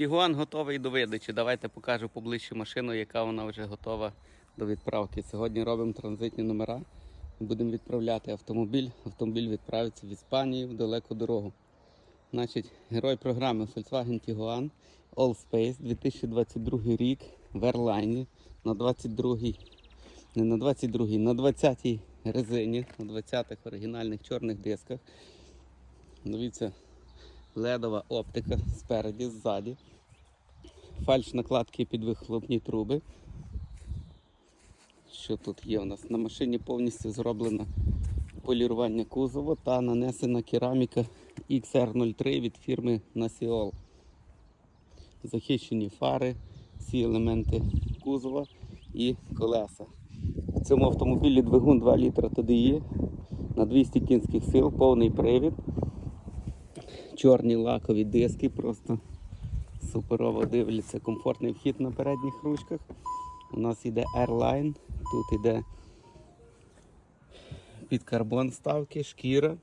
Тігуан готовий до видачі. Давайте покажу поближче машину, яка вона вже готова до відправки. Сьогодні робимо транзитні номера. Будемо відправляти автомобіль. Автомобіль відправиться в Іспанію в далеку дорогу. Значить, герой програми Volkswagen Tiguan All Space 2022 рік в Ерлайні на 22-й, не на 22-й, на 20-й резині, на 20-х оригінальних чорних дисках. Дивіться, ледова оптика спереді, ззаді. Фальш накладки під вихлопні труби. Що тут є у нас? На машині повністю зроблено полірування кузова та нанесена кераміка XR03 від фірми Nasiol. Захищені фари, всі елементи кузова і колеса. В цьому автомобілі двигун 2 літра TDI на 200 кінських сил, повний привід. Чорні лакові диски, просто суперово дивляться. Комфортний вхід на передніх ручках. У нас йде Airline, тут йде під карбон вставки, шкіра.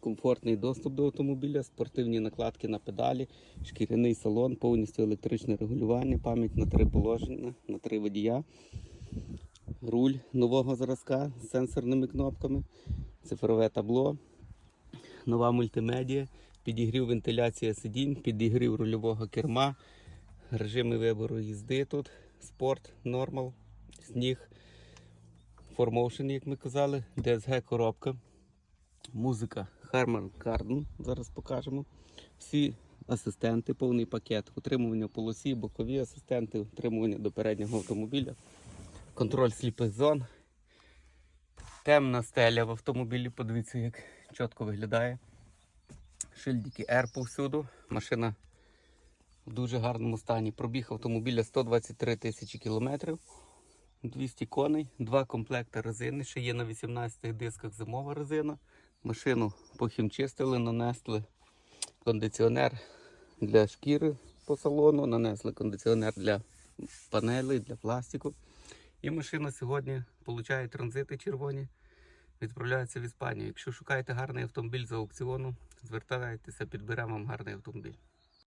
Комфортний доступ до автомобіля, спортивні накладки на педалі, шкіряний салон, повністю електричне регулювання, пам'ять на три положення, на три водія, руль нового зразка з сенсорними кнопками, цифрове табло, нова мультимедіа, підігрів вентиляція сидінь, підігрів рульового керма, режими вибору їзди тут, спорт, нормал, сніг, формоушен, як ми казали, DSG коробка, музика Harman Kardon, зараз покажемо. Всі асистенти, повний пакет, утримування полосі, бокові асистенти, утримування до переднього автомобіля, контроль сліпих зон. Темна стеля в автомобілі, подивіться, як чітко виглядає. Шильдики R повсюду. Машина в дуже гарному стані. Пробіг автомобіля 123 тисячі кілометрів. 200 коней, два комплекти резини. Ще є на 18 дисках зимова резина. Машину похімчистили, нанесли кондиціонер для шкіри по салону, нанесли кондиціонер для панелей, для пластику. І машина сьогодні отримує транзити червоні, відправляється в Іспанію. Якщо шукаєте гарний автомобіль за аукціону, звертайтеся, підберемо вам гарний автомобіль.